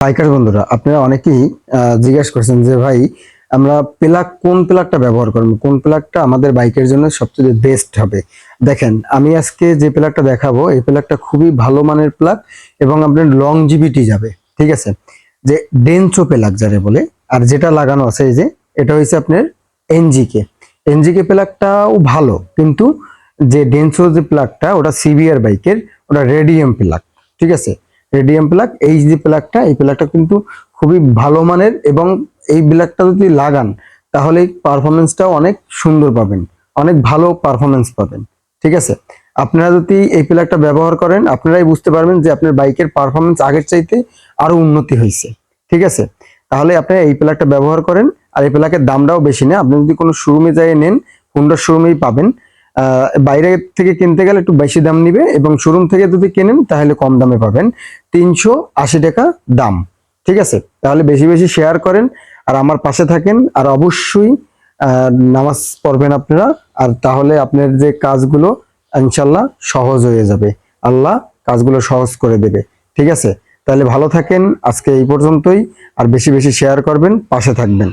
Biker বন্ধুরা, আপনারা অনেকেই জিজ্ঞাসা করছেন যে, ভাই, আমরা প্লাগ, কোন প্লাগটা ব্যবহার করব? কোন প্লাগটা আমাদের বাইকের জন্য সবচেয়ে বেস্ট হবে? দেখেন, আমি আজকে যে প্লাগটা দেখাবো, এই প্লাগটা খুবই ভালো মানের প্লাগ এবং আপনার লং জিবিটি যাবে, ঠিক আছে? যে ডেনসো প্লাগ যারে বলে, আর যেটা লাগানো আছে এই যে, এটা হয়েছে আপনার এনজিকে এনজিকে প্লাগটাও ভালো, কিন্তু যে ডেনসো যে প্লাগটা, ওটা সিভিআর বাইকের, ওটা রেডিয়াম প্লাগ, ঠিক আছে? রেডিয়াম প্লাগ এই যে এই প্লাগটা কিন্তু খুবই ভালো মানের এবং এই প্লাগটা যদি লাগান, তাহলে পারফরমেন্সটাও অনেক সুন্দর পাবেন, অনেক ভালো পারফরমেন্স পাবেন, ঠিক আছে? আপনারা যদি এই প্লাগটা ব্যবহার করেন, আপনারাই বুঝতে পারবেন যে আপনার বাইকের পারফরমেন্স আগের চাইতে আরও উন্নতি হয়েছে, ঠিক আছে? তাহলে আপনারা এই প্লাগটা ব্যবহার করেন, আর এই প্লাগের দামটাও বেশি না, আপনি যদি কোনো শোরুমে যাই নেন হুন্ডার শোরুমেই পাবেন বাইরে থেকে কিনতে গেলে একটু বেশি দাম নিবে এবং শোরুম থেকে যদি কেনেন, তাহলে কম দামে পাবেন। তিনশো আশি টাকা দাম, ঠিক আছে? তাহলে বেশি বেশি শেয়ার করেন আর আমার পাশে থাকেন। আর অবশ্যই নামাজ পড়বেন আপনারা। আর তাহলে আপনার যে কাজগুলো, ইনশাল্লাহ সহজ হয়ে যাবে। আল্লাহ কাজগুলো সহজ করে দেবে, ঠিক আছে? তাহলে ভালো থাকেন। আজকে এই পর্যন্তই। আর বেশি বেশি শেয়ার করবেন, পাশে থাকবেন।